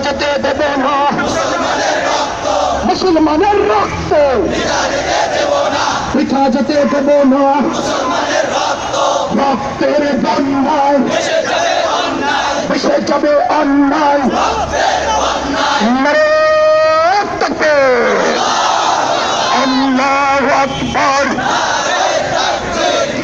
যেতে দেবে না। মুসলমানের রক্ত। বৃথা যেতে দেব না। রক্তের বন্যায়। ভেসে যাবে অন্যায়। আল্লাহু আকবার।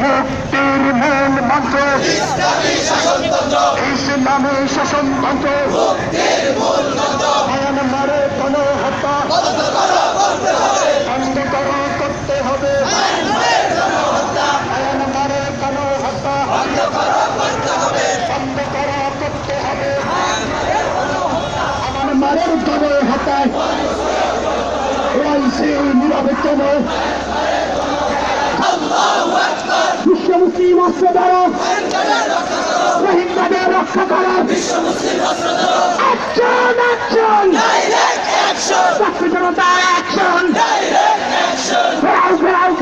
মুক্তির মূল মন্ত্র ইসলামী শাসনতন্ত্র মায়ানমারে গণহত্যা বন্ধ করো করতে হবে মায়ানমারে গণহত্যা বন্ধ করো করতে হবে গণহত্যায় বিশ্ব মুসলিম অস্ত্র দ্বারা রক্ষা করা একজন একজন ছাত্র জনতা অ্যাকশন ডাইরেক্ট অ্যাকশন ফেরাও হবে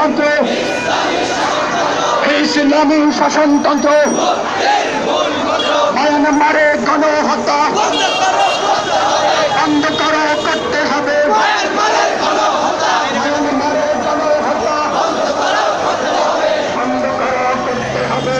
মন্ত্র ইসলামী শাসনতন্ত্র। মায়ানমারে গণহত্যা বন্ধ করো করতে হবে মায়ানমারে গণহত্যা বন্ধ করো করতে হবে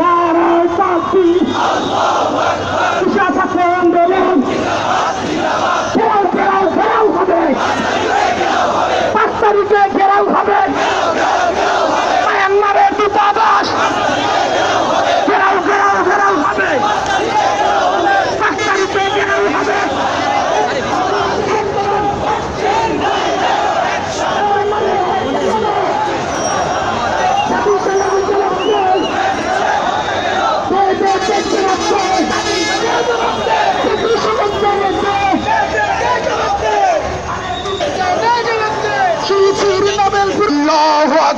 নারায় তাকবীর কিসা ছাত্র আন্দোলন ঘেরাও ঘেরাও ঘেরাও হবে পাঁচ তারিখে ঘেরাও হবে মায়ানমারের দূতাবাস ঘেরাও ঘেরাও ঘেরাও হবে পাঁচ তারিখে ঘেরাও হবে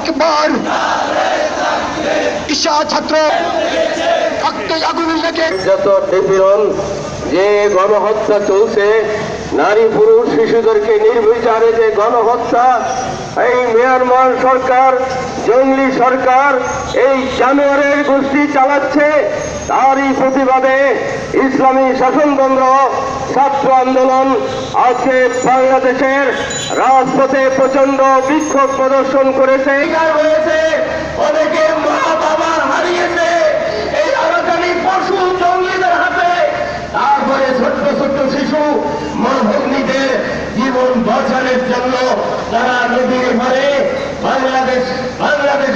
আকবর ঈশা ছাত্র যত নিপীড়ন, যে গণহত্যা চলছে, নারী, পুরুষ, শিশুদেরকে নির্বিচারে যে গণহত্যা, এই মিয়ানমার সরকার জঙ্গলি সরকার এই জানুয়ারের গোষ্ঠী চালাচ্ছে, তারই প্রতিবাদে ইসলামী শাসনতন্ত্র ছাত্র আন্দোলন আজকে বাংলাদেশের রাজপথে প্রচণ্ড বিক্ষোভ প্রদর্শন করেছে। তারপরে ছোট্ট ছোট্ট শিশু জীবন বাঁচানোর জন্য তারা নদীর বাংলাদেশ বাংলাদেশে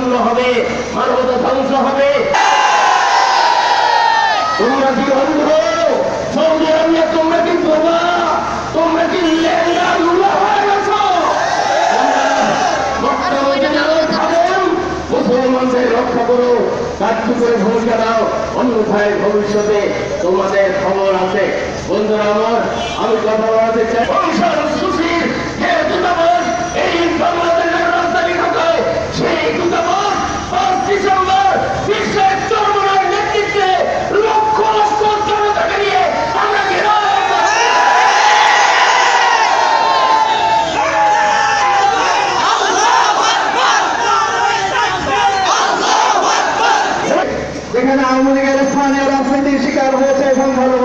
মানবতা হবে মানবতা ধ্বংস হবে। তোমরা কি অন্ধ? সৌদি আরবিয়া তোমরা কি বোমা তোমরা কি লুলা হয়ে গেছো? মুসলমানদের রক্ষা করে ভূমিকা দাও। অন্যথায় ভবিষ্যতে তোমাদের খবর আছে। বন্ধুরা আমার আমি কথা বলাতে চাই। যেখানে আওয়ামী লীগের স্থানীয় রাজনীতির শিকার হয়েছে এবং ভালো